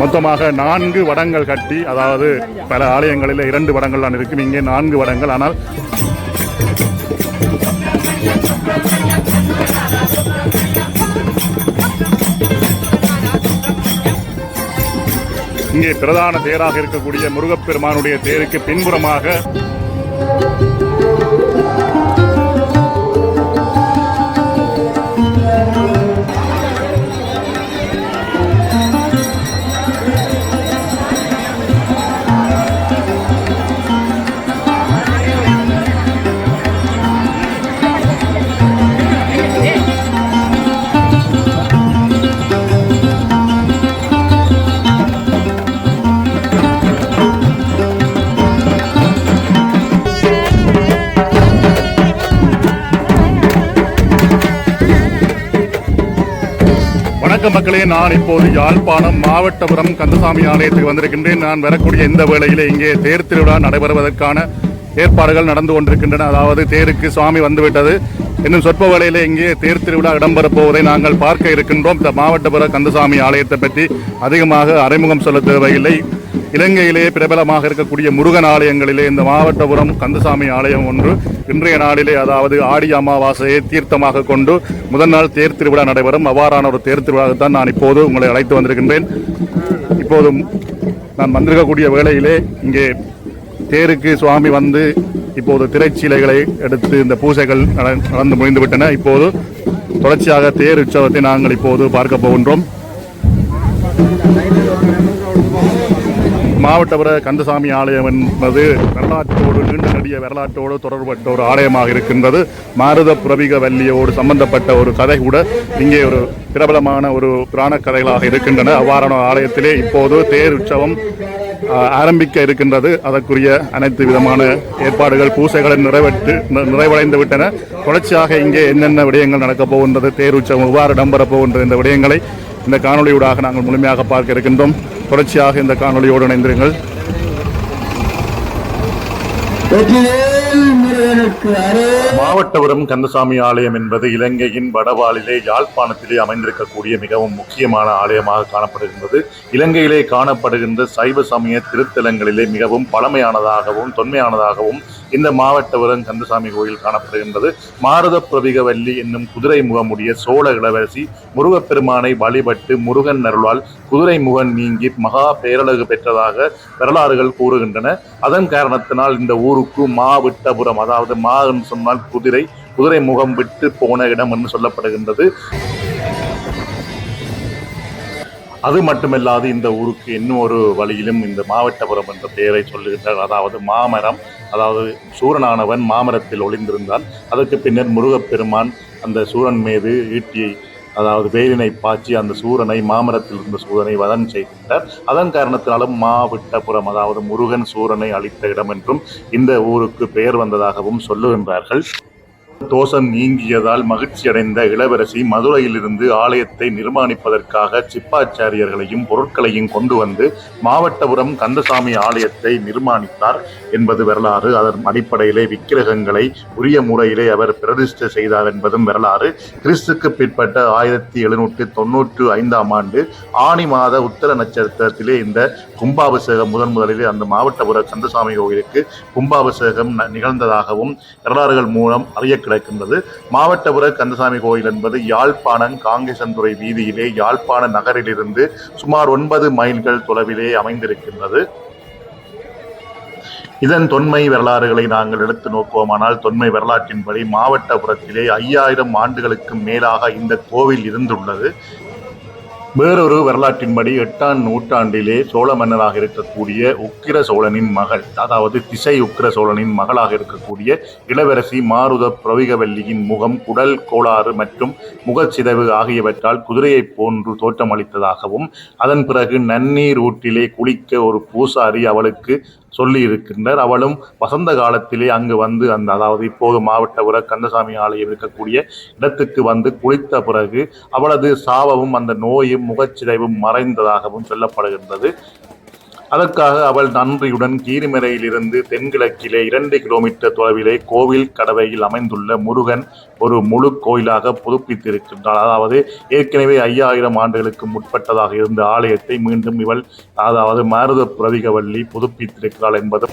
மொத்தமாக நான்கு வடங்கள் கட்டி அதாவது பல ஆலயங்களில் இரண்டு வடங்கள் தான் இருக்கும். இங்கே நான்கு வடங்கள். ஆனால் இங்கே பிரதான தேராக இருக்கக்கூடிய முருகப்பெருமானுடைய தேருக்கு பின்புறமாக மக்களே நான் இப்போது யாழ்ப்பாணம் மாவட்டபுரம் கந்தசாமி ஆலயத்துக்கு வந்திருக்கின்றேன். நான் வரக்கூடிய இந்த வேளையிலே இங்கே தேர் திருவிழா நடைபெறுவதற்கான ஏற்பாடுகள் நடந்து கொண்டிருக்கின்றன. அதாவது தேருக்கு சுவாமி வந்துவிட்டது. இன்னும் சொற்ப வேளையிலே இங்கே தேர் திருவிழா இடம்பெறப் போவதை நாங்கள் பார்க்க இருக்கின்றோம். இந்த மாவட்டபுர கந்தசாமி ஆலயத்தை பற்றி அதிகமாக அறிமுகம் சொல்ல தேவையில்லை. இலங்கையிலே பிரபலமாக இருக்கக்கூடிய முருகன் ஆலயங்களிலே இந்த மாவட்டபுரம் கந்தசாமி ஆலயம் ஒன்று இன்றைய நாளிலே அதாவது ஆடி அமாவாசையை தீர்த்தமாக கொண்டு முதல் நாள் தேர் திருவிழா நடைபெறும். அவ்வாறான ஒரு தேர் திருவிழாவுக்கு நான் இப்போது உங்களை அழைத்து வந்திருக்கின்றேன். இப்போது நான் வந்திருக்கக்கூடிய வேளையிலே இங்கே தேருக்கு சுவாமி வந்து இப்போது திரைச்சீலைகளை எடுத்து இந்த பூசைகள் நடந்து முடிந்துவிட்டன. இப்போது தொடர்ச்சியாக தேர் உற்சவத்தை நாங்கள் இப்போது பார்க்க போகின்றோம். மாவட்டபுர கந்தசாமி ஆலயம் என்பது வரலாற்றோடு நீண்ட நெடிய வரலாற்றோடு தொடர்பட்ட ஒரு ஆலயமாக இருக்கின்றது. மாருத புரவிக வல்லியோடு சம்பந்தப்பட்ட ஒரு கதை கூட இங்கே ஒரு பிரபலமான ஒரு புராண கதைகளாக இருக்கின்றன. அவ்வாறான ஆலயத்திலே இப்போது தேர் உற்சவம் ஆரம்பிக்க இருக்கின்றது. அதற்குரிய அனைத்து விதமான ஏற்பாடுகள் பூசைகளை நிறைவேற்று நிறைவடைந்து விட்டன. தொடர்ச்சியாக இங்கே என்னென்ன விடயங்கள் நடக்கப் போகின்றது தேர் உற்சவம் எவ்வாறு இடம்பெறப் போகின்றது இந்த விடயங்களை இந்த காணொலியூடாக நாங்கள் முழுமையாக பார்க்க இருக்கின்றோம். தொடர்ச்சியாக இந்த காணொலியோடு இணைந்திருங்கள். மாவட்டபுரம் கந்தசாமி ஆலயம் என்பது இலங்கையின் வடவாளிலே யாழ்ப்பாணத்திலே அமைந்திருக்கக்கூடிய மிகவும் முக்கியமான ஆலயமாக காணப்படுகின்றது. இலங்கையிலே காணப்படுகின்ற சைவ சமய திருத்தலங்களிலே மிகவும் பழமையானதாகவும் தொன்மையானதாகவும் இந்த மாவட்டபுரம் கந்தசாமி கோயில் காணப்படுகின்றது. மாரத பிரபிகவல்லி என்னும் குதிரை முகமுடைய சோழ இளவரசி முருகப்பெருமானை வழிபட்டு முருகன் அருளால் குதிரை முகன் நீங்கி மகா பேரழகு பெற்றதாக வரலாறுகள் கூறுகின்றன. அதன் காரணத்தினால் இந்த ஊருக்கு மாவிட்டபுரம் அதாவது மா என்று சொன்னால் குதிரை குதிரை முகம் விட்டு போன இடம் என்று சொல்லப்படுகின்றது. அது மட்டுமல்லாது இந்த ஊருக்கு இன்னும் ஒரு வழியிலும் இந்த மாவட்டபுரம் என்ற பெயரை சொல்லுகின்றார். அதாவது மாமரம் அதாவது சூரனானவன் மாமரத்தில் ஒளிந்திருந்தான் அதற்கு பின்னர் முருகப்பெருமான் அந்த சூரன் மீது ஈட்டியை அதாவது வேலினை பாய்ச்சி அந்த சூரனை மாமரத்தில் இருந்த சூரனை வதன் செய்கின்றார். அதன் காரணத்தினாலும் மாவிட்டபுரம் அதாவது முருகன் சூரனை அளித்த இடம் என்றும் இந்த ஊருக்கு பெயர் வந்ததாகவும் சொல்லுகின்றார்கள். தோஷம் நீங்கியதால் மகிழ்ச்சியடைந்த இளவரசி மதுரையிலிருந்து ஆலயத்தை நிர்மாணிப்பதற்காக சிப்பாச்சாரியர்களையும் பொருட்களையும் கொண்டு வந்து மாவட்டபுரம் கந்தசாமி ஆலயத்தை நிர்மாணித்தார் என்பது வரலாறு. அதன் அடிப்படையிலே விக்கிரகங்களை உரிய முறையிலே அவர் பிரதிஷ்டை செய்தார் என்பதும் வரலாறு. கிறிஸ்துக்கு பிற்பட்ட ஆயிரத்தி எழுநூற்றி தொன்னூற்று ஐந்தாம் ஆண்டு ஆணி மாத உத்தர நட்சத்திரத்திலே இந்த கும்பாபிஷேகம் முதன் முதலிலே அந்த மாவட்டபுர கந்தசாமி கோயிலுக்கு கும்பாபிஷேகம் நிகழ்ந்ததாகவும் வரலாறுகள் மூலம் அறிய கிடைக்கின்றது. மாவட்டபுர கந்தசாமி கோயில் என்பது யாழ்ப்பாணம் காங்கேசன்துறை வீதியிலே யாழ்ப்பாண நகரிலிருந்து சுமார் ஒன்பது மைல்கள் தொலைவிலே அமைந்திருக்கின்றது. இதன் தொன்மை வரலாறுகளை நாங்கள் எடுத்து நோக்குவோமானால் தொன்மை வரலாற்றின்படி மாவட்டபுரத்திலே ஐயாயிரம் ஆண்டுகளுக்கு மேலாக இந்த கோவில் இருந்துள்ளது. வேறொரு வரலாற்றின்படி எட்டாம் நூற்றாண்டிலே சோழ மன்னராக இருக்கக்கூடிய உக்கிர சோழனின் மகள் அதாவது திசை உக்கிர சோழனின் மகளாக இருக்கக்கூடிய இளவரசி மாருத பிரவிகவல்லியின் முகம் குடல் கோளாறு மற்றும் முகச்சிதைவு ஆகியவற்றால் குதிரையைப் போன்று தோற்றமளித்ததாகவும் அதன் பிறகு நன்னீர் ஊட்டிலே குளிக்க ஒரு பூசாரி அவளுக்கு சொல்லி இருக்கின்றார் அவளும் வசந்த காலத்திலே அங்கு வந்து அந்த அதாவது இப்போது மாவட்டபுர கந்தசாமி ஆலயம் இருக்கக்கூடிய இடத்துக்கு வந்து குளித்த பிறகு அவளது சாபமும் அந்த நோயும் முகச்சிதைவும் மறைந்ததாகவும் சொல்லப்படுகின்றது. அதற்காக அவள் நன்றியுடன் கீரிமலையிலிருந்து தென்கிழக்கிலே இரண்டு கிலோமீட்டர் தொலைவிலே கோவில் கடவையில் அமைந்துள்ள முருகன் ஒரு முழு கோயிலாக புதுப்பித்திருக்கின்றாள் அதாவது ஏற்கனவே ஐயாயிரம் ஆண்டுகளுக்கு முற்பட்டதாக இருந்த ஆலயத்தை மீண்டும் இவள் அதாவது மாருத புரவிகவல்லி புதுப்பித்திருக்கிறாள் என்பது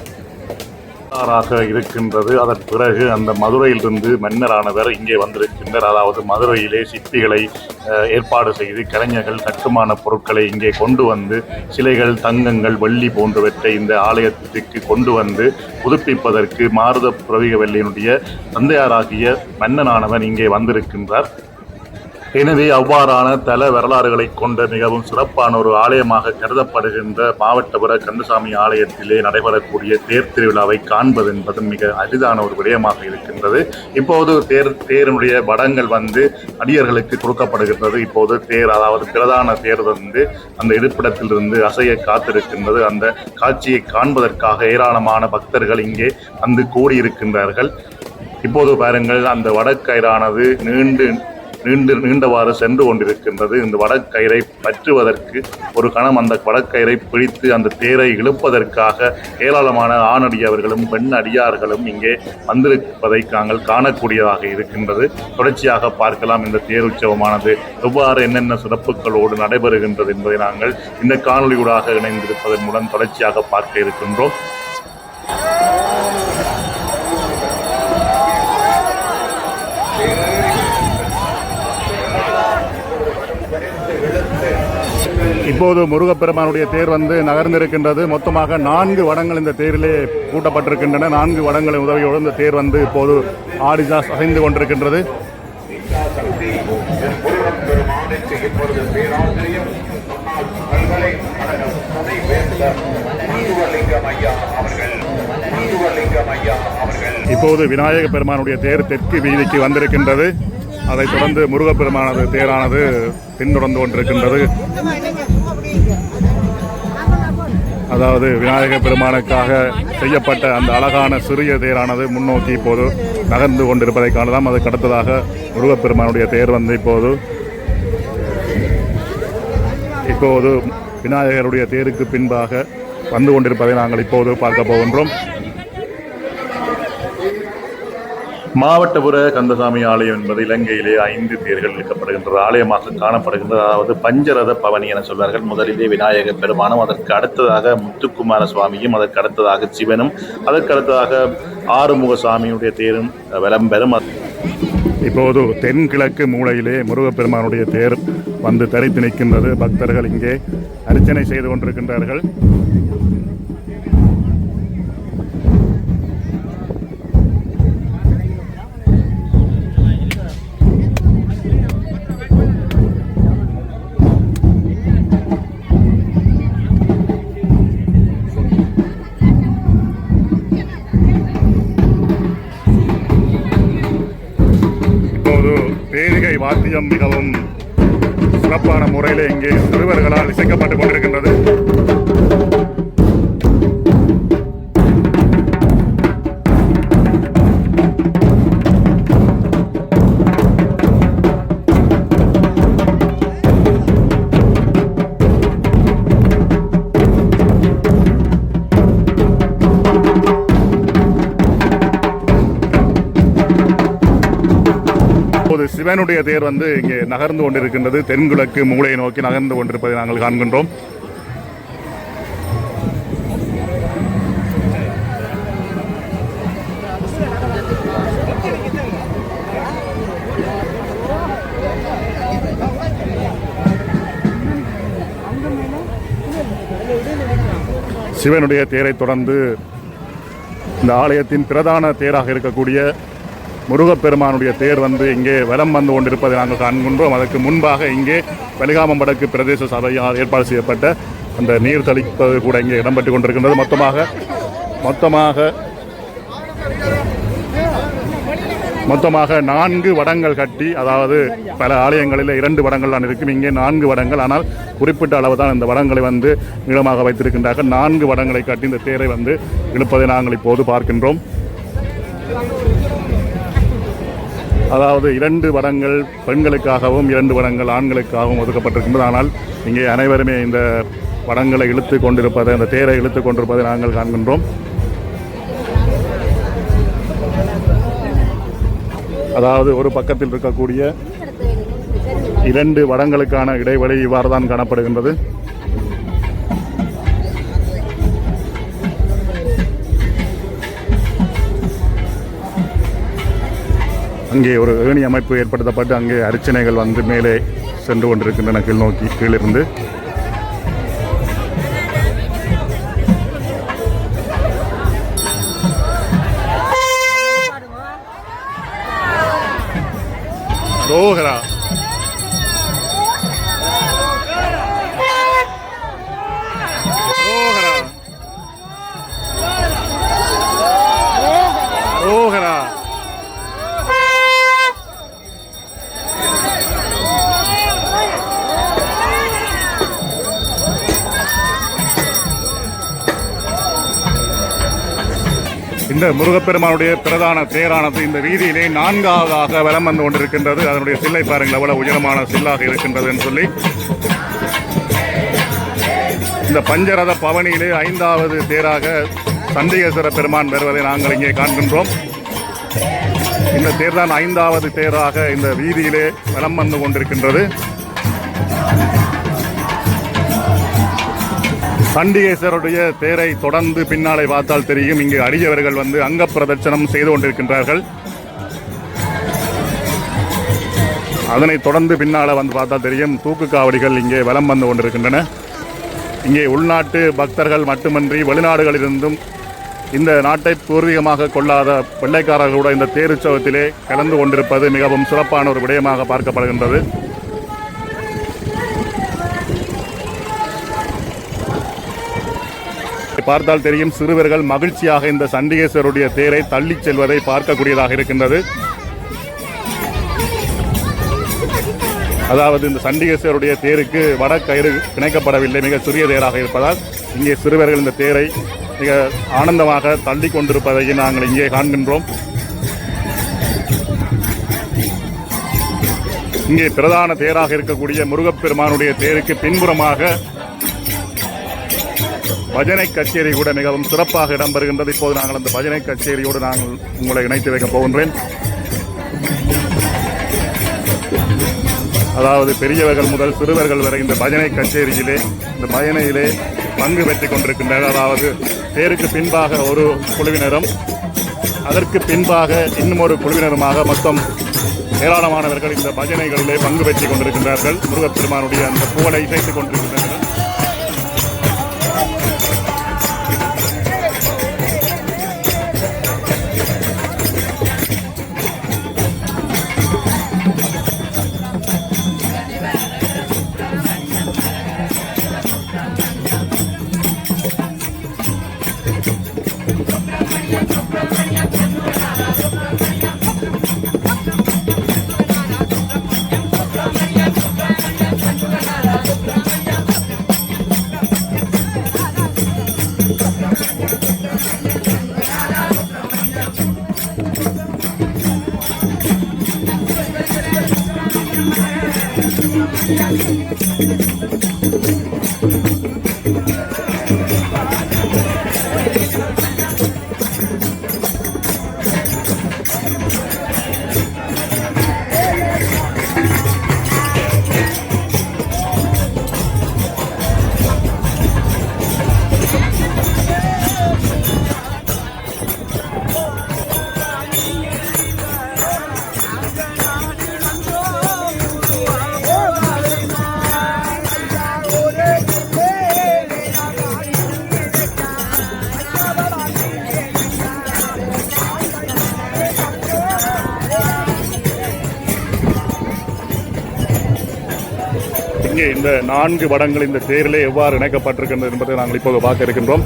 வரலாறாக இருக்கின்றது. அதன் பிறகு அந்த மதுரையிலிருந்து மன்னரானவர் இங்கே வந்திருக்கின்றார் அதாவது மதுரையிலே சிற்பிகளை ஏற்பாடு செய்து கலைஞர்கள் கட்டுமான பொருட்களை இங்கே கொண்டு வந்து சிலைகள் தங்கங்கள் வெள்ளி போன்றவற்றை இந்த ஆலயத்திற்கு கொண்டு வந்து புதுப்பிப்பதற்கு மாருத புரவிகவல்லியினுடைய தந்தையாராகிய மன்னனானவன் இங்கே வந்திருக்கின்றார். எனவே அவ்வாறான தல வரலாறுகளை கொண்ட மிகவும் சிறப்பான ஒரு ஆலயமாக கருதப்படுகின்ற மாவட்டபுர கந்தசாமி ஆலயத்திலே நடைபெறக்கூடிய தேர் திருவிழாவை காண்பது என்பது மிக அரிதான ஒரு விடயமாக இருக்கின்றது. இப்போது தேர் தேரினுடைய வடங்கள் வந்து அடியர்களுக்கு கொடுக்கப்படுகின்றது. இப்போது தேர் அதாவது பிரதான தேர் வந்து அந்த இருப்பிடத்திலிருந்து அசைய காத்திருக்கின்றது. அந்த காட்சியை காண்பதற்காக ஏராளமான பக்தர்கள் இங்கே வந்து கூடியிருக்கின்றார்கள். இப்போது பாருங்கள் அந்த வடக்கயிறானது நீண்டு நீண்டு நீண்டவாறு சென்று கொண்டிருக்கின்றது. இந்த வடக்கயிறை பற்றுவதற்கு ஒரு கணம் அந்த வடக்கயிறை பிடித்து அந்த தேரை இழுப்பதற்காக ஏராளமான ஆணடியவர்களும் பெண் அடியார்களும் இங்கே வந்திருப்பதை நாங்கள் காணக்கூடியதாக இருக்கின்றது. தொடர்ச்சியாக பார்க்கலாம் இந்த தேர் உற்சவமானது எவ்வாறு என்னென்ன சிறப்புகளோடு நடைபெறுகின்றது என்பதை நாங்கள் இந்த காணொலியூடாக இணைந்திருப்பதன் மூலம் தொடர்ச்சியாக பார்க்க இருக்கின்றோம். இப்போது முருகப்பெருமானுடைய தேர் வந்து நகர்ந்திருக்கின்றது. மொத்தமாக நான்கு வடங்கள் இந்த தேரிலே பூட்டப்பட்டிருக்கின்றன. நான்கு வடங்களின் உதவியோடு இந்த தேர் வந்து இப்போது ஆடிஜா அசைந்து கொண்டிருக்கின்றது. இப்போது விநாயக பெருமானுடைய தேர் தெற்கு வீதிக்கு வந்திருக்கின்றது. அதைத் தொடர்ந்து முருகப்பெருமானது தேரானது பின்தொடர்ந்து கொண்டிருக்கின்றது. அதாவது விநாயக பெருமானுக்காக செய்யப்பட்ட அந்த அழகான சிறிய தேரானது முன்னோக்கி இப்போது நகர்ந்து கொண்டிருப்பதை காணலாம். அதுக்கு அடுத்ததாக முருகப்பெருமானுடைய தேர் வந்து இப்போது இப்போது விநாயகருடைய தேருக்கு பின்பாக வந்து கொண்டிருப்பதை நாங்கள் இப்போது பார்க்க போகின்றோம். மாவட்டபுர கந்தசாமி ஆலயம் என்பது இலங்கையிலே ஐந்து தேர்கள் இழுக்கப்படுகின்ற ஆலயமாக காணப்படுகின்றது அதாவது பஞ்சரத பவனி என சொல்வார்கள். முதலிலே விநாயக பெருமானும் அதற்கு அடுத்ததாக முத்துக்குமார சுவாமியும் அதற்கு அடுத்ததாக சிவனும் அதற்கு அடுத்ததாக ஆறுமுகசாமியுடைய தேரும் விளம்பெறும் இப்போது தென்கிழக்கு மூலையிலே முருகப்பெருமானுடைய தேர் வந்து தரித்து நிற்கின்றது. பக்தர்கள் இங்கே அர்ச்சனை செய்து கொண்டிருக்கின்றார்கள். முறையில் இங்கே சிறுவர்களால் இசைக்கப்பட்டு கொண்டிருக்கிறது இப்போது தேர் வந்து இங்கே நகர்ந்து கொண்டிருக்கின்றது. தென்கிழக்கு மூளையை நோக்கி நகர்ந்து கொண்டிருப்பதை நாங்கள் காண்கின்றோம். சிவனுடைய தேரை தொடர்ந்து இந்த ஆலயத்தின் பிரதான தேராக இருக்கக்கூடிய முருகப்பெருமானுடைய தேர் வந்து இங்கே வலம் வந்து கொண்டிருப்பதை நாங்கள் காண்கின்றோம். அதற்கு முன்பாக இங்கே வலிகாமம் வடக்கு பிரதேச சபையால் ஏற்பாடு செய்யப்பட்ட அந்த நீர் தெளிப்பது கூட இங்கே இடம்பெற்று கொண்டிருக்கின்றது. மொத்தமாக மொத்தமாக மொத்தமாக நான்கு வடங்கள் கட்டி அதாவது பல ஆலயங்களில் இரண்டு வடங்கள் தான் இருக்கும். இங்கே நான்கு வடங்கள். ஆனால் குறிப்பிட்ட அளவு தான் இந்த வடங்களை வந்து நீளமாக வைத்திருக்கின்றார்கள். நான்கு வடங்களை கட்டி இந்த தேரை வந்து இழுப்பதை நாங்கள் இப்போது பார்க்கின்றோம். அதாவது இரண்டு வடங்கள் பெண்களுக்காகவும் இரண்டு வடங்கள் ஆண்களுக்காகவும் ஒதுக்கப்பட்டிருக்கின்றது. ஆனால் இங்கே அனைவருமே இந்த வடங்களை இழுத்து கொண்டிருப்பதை அந்த தேரை இழுத்து கொண்டிருப்பதை நாங்கள் காண்கின்றோம். அதாவது ஒரு பக்கத்தில் இருக்கக்கூடிய இரண்டு வடங்களுக்கான இடைவெளி இவ்வாறு தான் காணப்படுகின்றது. அங்கே ஒரு ஏணி அமைப்பு ஏற்படுத்தப்பட்டு அங்கே அர்ச்சனைகள் வந்து மேலே சென்று கொண்டிருக்கின்றன கீழ் நோக்கி கீழிருந்து. ரோகரா. இந்த முருகப்பெருமானுடைய பிரதான தேரானது இந்த வீதியிலே நான்காவதாக வலம் வந்து கொண்டிருக்கின்றது. அதனுடைய சில்லை பாருங்கள் எவ்வளவு உயரமான சில்லாக இருக்கின்றது என்று சொல்லி. இந்த பஞ்சரத பவனியிலே ஐந்தாவது தேராக சண்டிகேஸ்வர பெருமான் வருவதை நாங்கள் இங்கே காண்கின்றோம். இந்த தேர் தான் ஐந்தாவது தேராக இந்த வீதியிலே வலம் வந்து கொண்டிருக்கின்றது. சண்டிகேஸ்வருடைய தேரை தொடர்ந்து பின்னாலே பார்த்தால் தெரியும். இங்கு அடியவர்கள் வந்து அங்க பிரதட்சணம் செய்து கொண்டிருக்கின்றார்கள். அதனை தொடர்ந்து பின்னால வந்து பார்த்தால் தெரியும். தூக்கு காவடிகள் இங்கே வலம் வந்து கொண்டிருக்கின்றன. இங்கே உள்நாட்டு பக்தர்கள் மட்டுமன்றி வெளிநாடுகளிலிருந்தும் இந்த நாட்டை பூர்வீகமாக கொள்ளாத வெள்ளைக்காரர்களோட இந்த இந்த தேருற்சவத்திலே கலந்து கொண்டிருப்பது மிகவும் சிறப்பான ஒரு விடயமாக பார்க்கப்படுகின்றது. பார்த்தால் தெரியும் சிறுவர்கள் மகிழ்ச்சியாக இந்த சண்டிகேஸ்வருடைய தேரை தள்ளிச் செல்வதை பார்க்கக்கூடியதாக இருக்கின்றது. அதாவது இந்த சண்டிகேஸ்வருடைய தேருக்கு வடக்கயிறு பிணைக்கப்படவில்லை மிக சிறிய தேராக இருப்பதால் இங்கே சிறுவர்கள் இந்த தேரை மிக ஆனந்தமாக தள்ளி கொண்டிருப்பதை நாங்கள் இங்கே காண்கின்றோம். இங்கே பிரதான தேராக இருக்கக்கூடிய முருகப்பெருமானுடைய தேருக்கு பின்புறமாக பஜனை கச்சேரி கூட மிகவும் சிறப்பாக இடம்பெறுகின்றது. இப்போது நாங்கள் அந்த பஜனை கச்சேரியோடு நாங்கள் உங்களை இணைத்து வைக்கப் போகின்றேன். அதாவது பெரியவர்கள் முதல் சிறுவர்கள் வரை இந்த பஜனை கச்சேரியிலே இந்த பஜனையிலே பங்கு பெற்றுக் கொண்டிருக்கின்றனர். அதாவது பேருக்கு பின்பாக ஒரு குழுவினரும் அதற்கு பின்பாக இன்னும் ஒரு குழுவினருமாக மொத்தம் ஏராளமானவர்கள் இந்த பஜனைகளிலே பங்கு பெற்றுக் கொண்டிருக்கின்றார்கள். முருகப்பெருமானுடைய அந்த புகழை இசைத்துக் கொண்டிருக்கின்றனர். இங்கே இந்த நான்கு வடங்கள் இந்த தேரிலே எவ்வாறு இணைக்கப்பட்டிருக்கின்றது என்பதை நாங்கள் இப்போது பார்க்க இருக்கின்றோம்.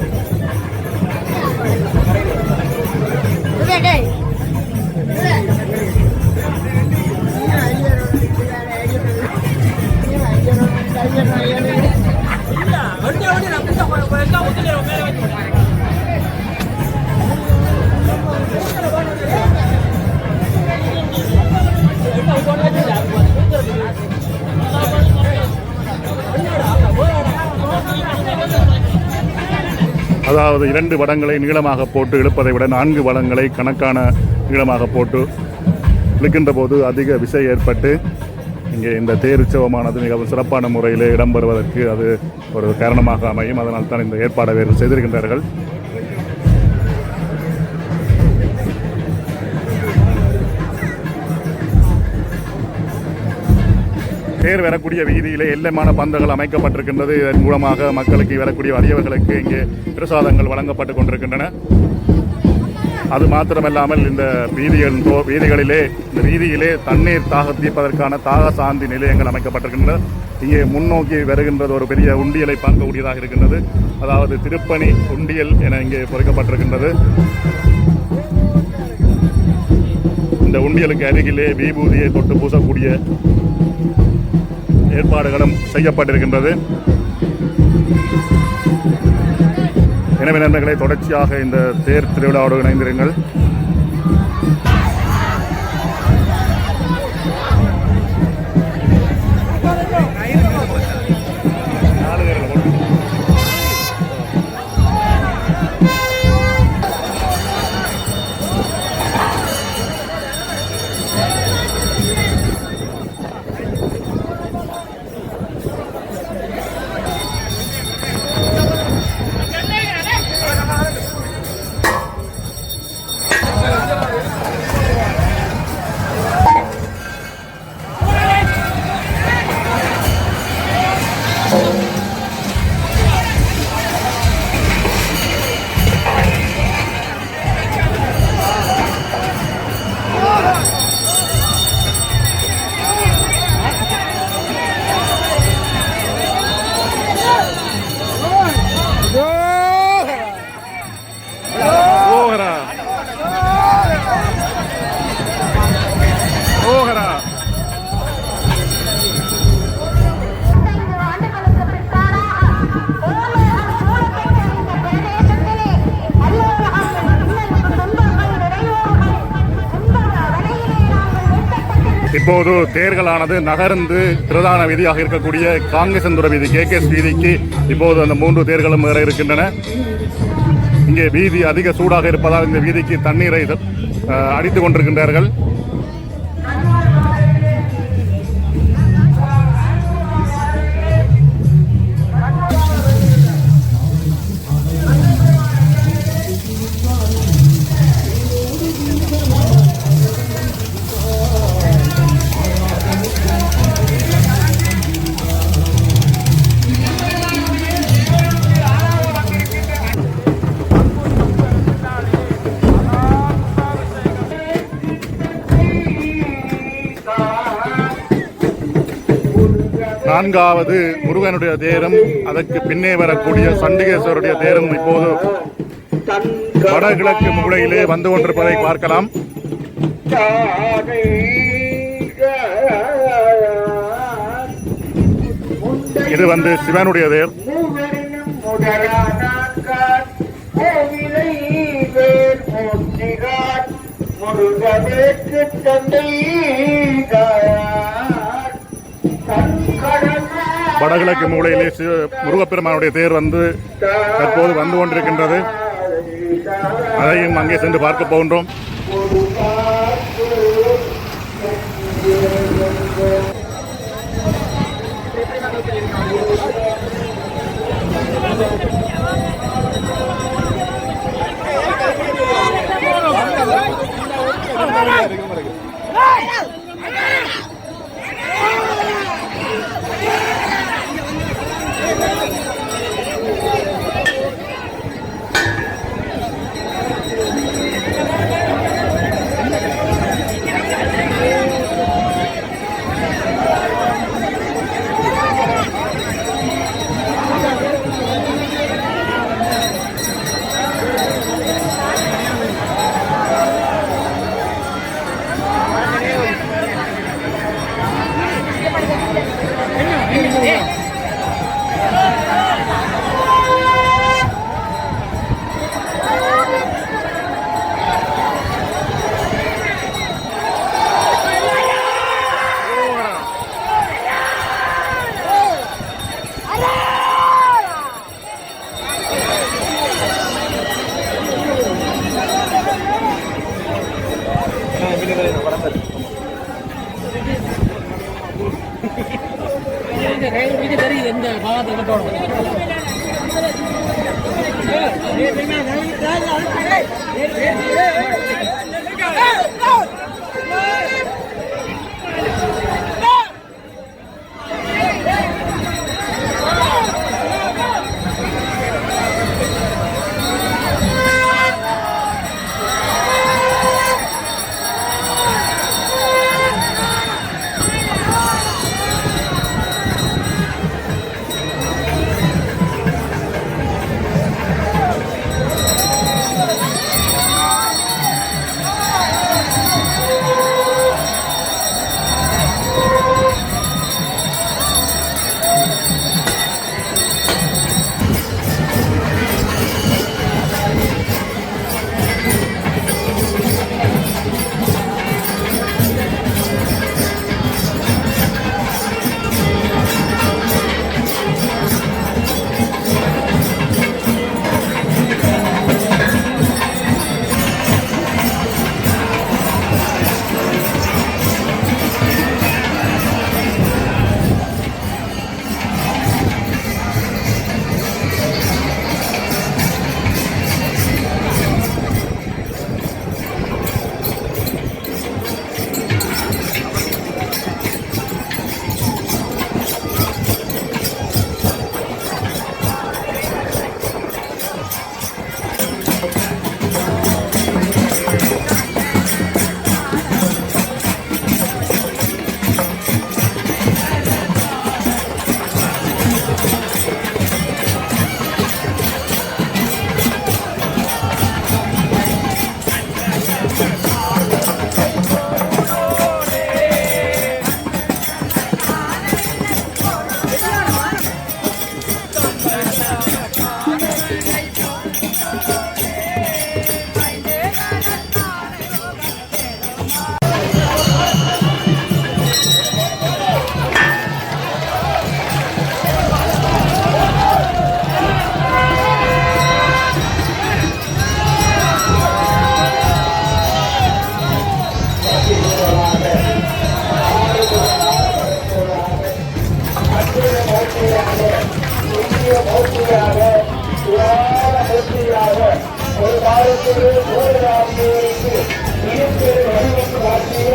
அதாவது இரண்டு வடங்களை நீளமாக போட்டு இழுப்பதை விட நான்கு வடங்களை கணக்கான நீளமாக போட்டு இழுக்கின்ற போது அதிக விசை ஏற்பட்டு இங்கே இந்த தேர் மிகவும் சிறப்பான முறையில் இடம்பெறுவதற்கு அது ஒரு காரணமாக அமையும். அதனால் தான் இந்த ஏற்பாடை செய்திருக்கின்றார்கள். பேர் வரக்கூடிய வீதியிலே எல்லமான பந்தங்கள் அமைக்கப்பட்டிருக்கின்றது. இதன் மூலமாக மக்களுக்கு வரக்கூடிய வறியவர்களுக்கு இங்கே பிரசாதங்கள் வழங்கப்பட்டு கொண்டிருக்கின்றன. அது மாத்திரமல்லாமல் இந்த வீதிகள் வீதிகளிலே இந்த வீதியிலே தண்ணீர் தாக தீர்ப்பதற்கான தாக சாந்தி நிலையங்கள் அமைக்கப்பட்டிருக்கின்றன. இங்கே முன்னோக்கி வருகின்றது ஒரு பெரிய உண்டியலை பார்க்கக்கூடியதாக இருக்கின்றது. அதாவது திருப்பணி உண்டியல் என இங்கே பொறிக்கப்பட்டிருக்கின்றது. இந்த உண்டியலுக்கு அருகிலே விபூதியை தொட்டு பூசக்கூடிய ஏற்பாடுகளும் செய்யப்பட்டிருக்கின்றது. எனவே நண்பர்களை தொடர்ச்சியாக இந்த தேர் திருவிழாவோடு இணைந்திருங்கள். இப்போது தேர்களானது நகர்ந்து பிரதான வீதியாக இருக்கக்கூடிய காங்கேசந்துர வீதி கே வீதிக்கு இப்போது அந்த மூன்று தேர்களும் வேற இருக்கின்றன. இங்கே வீதி அதிக சூடாக இருப்பதால் இந்த வீதிக்கு தண்ணீரை அடித்து அடித்துக் கொண்டிருக்கின்றார்கள். நான்காவது முருகனுடைய தேரும் அதற்கு பின்னே வரக்கூடிய சண்டிகேஸ்வருடைய தேரும் இப்போது வடகிழக்கு மூலையிலே வந்து கொண்டிருப்பதை பார்க்கலாம். இது வந்து சிவனுடைய தேர். முருகனுக்கு தந்தை வடகிழக்கு மூலையிலே முருகப்பெருமானுடைய தேர் வந்து தற்போது வந்து கொண்டிருக்கின்றது. அதையும் அங்கே சென்று பார்க்க போகின்றோம். தெரியுது எந்த பாகத்தை கட்டணும் மூர்த்தியாக புராண மூர்த்தியாக ஒரு காலத்திலே மூலராமியோருக்கு இயற்கை வடிவம் காட்டிய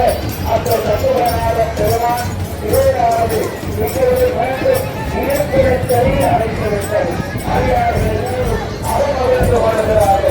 அந்த சத்துவனாக பெருமான் இளையாவது இப்பொழுது மீண்டும் இயற்கையை அழைத்துவிட்டது வாழ்கிறார்கள்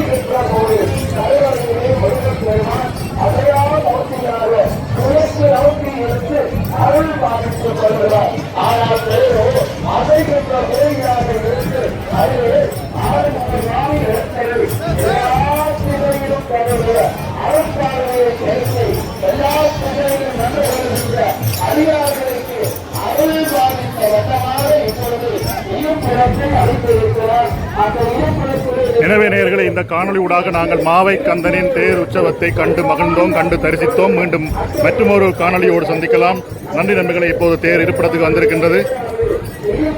நேயர்களே ஊடாக நாங்கள் மாவை கந்தனின் தேர் உற்சவத்தை கண்டு மகிழ்ந்தோம் கண்டு தரிசித்தோம். மீண்டும் மற்றொரு காணொளியோடு சந்திக்கலாம். நன்றி நண்பர்களை இப்போது தேர் இருப்பிடத்துக்கு வந்திருக்கின்றது.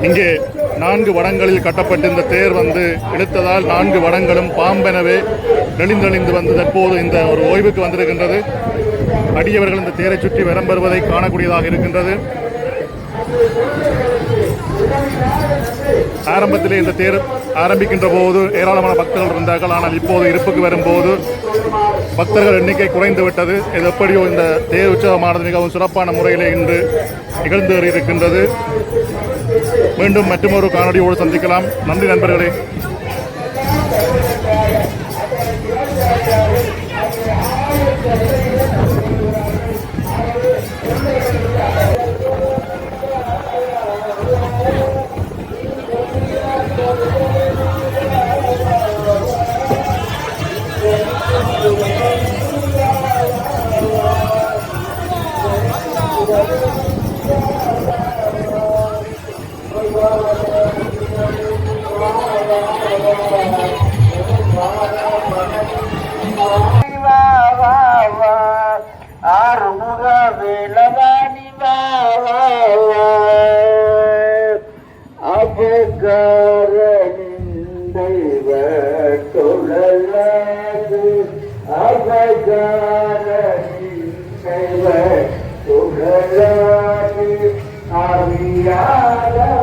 இங்கே நான்கு வடங்களில் கட்டப்பட்ட இந்த தேர் வந்து இழுத்ததால் நான்கு வடங்களும் பாம்பெனவே நெளிந்தெளிந்து வந்து தற்போது இந்த ஒரு ஓய்வுக்கு வந்திருக்கின்றது. அடியவர்கள் இந்த தேரை சுற்றி வரம் வருவதை காணக்கூடியதாக இருக்கின்றது. ஆரம்பத்திலே இந்த தேர் ஆரம்பிக்கின்ற போது ஏராளமான பக்தர்கள் இருந்தார்கள். ஆனால் இப்போது இருப்புக்கு வரும்போது பக்தர்கள் எண்ணிக்கை குறைந்து விட்டது. இது எப்படியோ இந்த தேர் உற்சவமானது மிகவும் சிறப்பான முறையிலே இன்று நிகழ்ந்து இருக்கின்றது மீண்டும் மற்றொரு காணொலியோடு சந்திக்கலாம். நன்றி நண்பர்களே. ஆறுமுக வேலவாணி அபகாரனின் தொழலாது அபகாரனின் தொழலாது அறியாதவங்களை